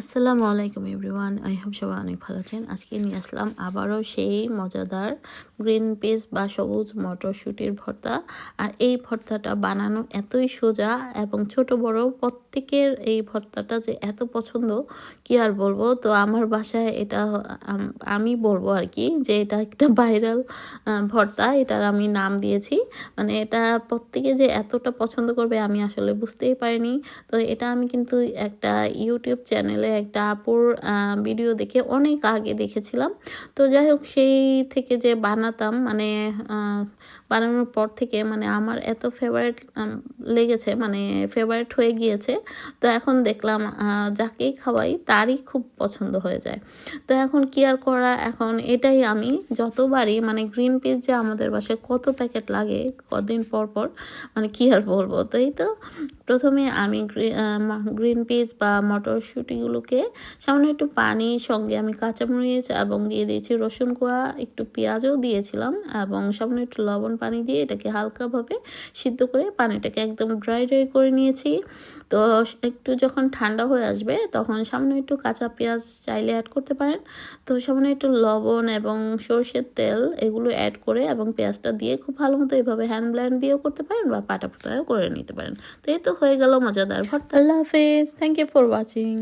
আসসালামু আলাইকুম everyone, I hope সবাই অনেক ভালো আছেন। আজকে নিয়ে আসলাম আবারও সেই মজাদার গ্রিন পিস বা সবুজ মটরশুঁটির ভর্তা। আর এই ভর্তাটা বানানো এতই সোজা এবং ছোট বড়, প্রত্যেকের এই ভর্তাটা যে এত পছন্দ, কি আর বলব? তো আমার বাসায় এটা আমি বলব আর কি যে এটা একটা ভাইরাল ভর্তা। এটার আমি নাম দিয়েছি। মানে এটা প্রত্যেকে যে এতটা পছন্দ করবে আমি আসলে বুঝতেই পারিনি। তো এটা আমি কিন্তু একটা ইউটিউব চ্যানেলে একটা আপুর ভিডিও দেখে অনেক আগে দেখেছিলাম। তো যাই হোক সেই থেকে যে বানাতাম মানে বানানোর পর থেকে মানে আমার এত ফেভারিট লেগেছে মানে ফেভারিট হয়ে গিয়েছে। তো এখন দেখলাম যাকেই খাওয়াই, তারই খুব পছন্দ হয়ে যায়। তো এখন কি আর করা, এখন এটাই আমি যতবারই মানে গ্রিন পিস যে আমাদের বাসায় কত প্যাকেট লাগে, কদিন পর পর মানে কি আর বলব? তো এই তো, প্রথমে আমি গ্রিন পিস বা মটরশুঁটিগুলোকে সামান্য একটু পানি সঙ্গে আমি কাঁচামরিচ এবং দিয়ে দিয়েছি রসুন কোয়া, একটু পেঁয়াজও দিয়েছিলাম এবং সামান্য একটু লবণ পানি দিয়ে এটাকে হালকাভাবে সিদ্ধ করে পানিটাকে একদম ড্রাই ড্রাই করে নিয়েছি। তো একটু যখন ঠান্ডা হয়ে আসবে তখন সামান্য একটু কাঁচা পেঁয়াজ চাইলে অ্যাড করতে পারেন। তো সামান্য একটু লবণ এবং সর্ষের তেল এগুলো অ্যাড করে এবং পেঁয়াজটা দিয়ে খুব ভালো মতো এভাবে হ্যান্ড ব্লেন্ড দিয়েও করতে পারেন বা পাটা করে নিতে পারেন। তো এই তো হয়ে গেল মজাদার ভর্তা। আল্লাহ হাফেজ। Thank you for watching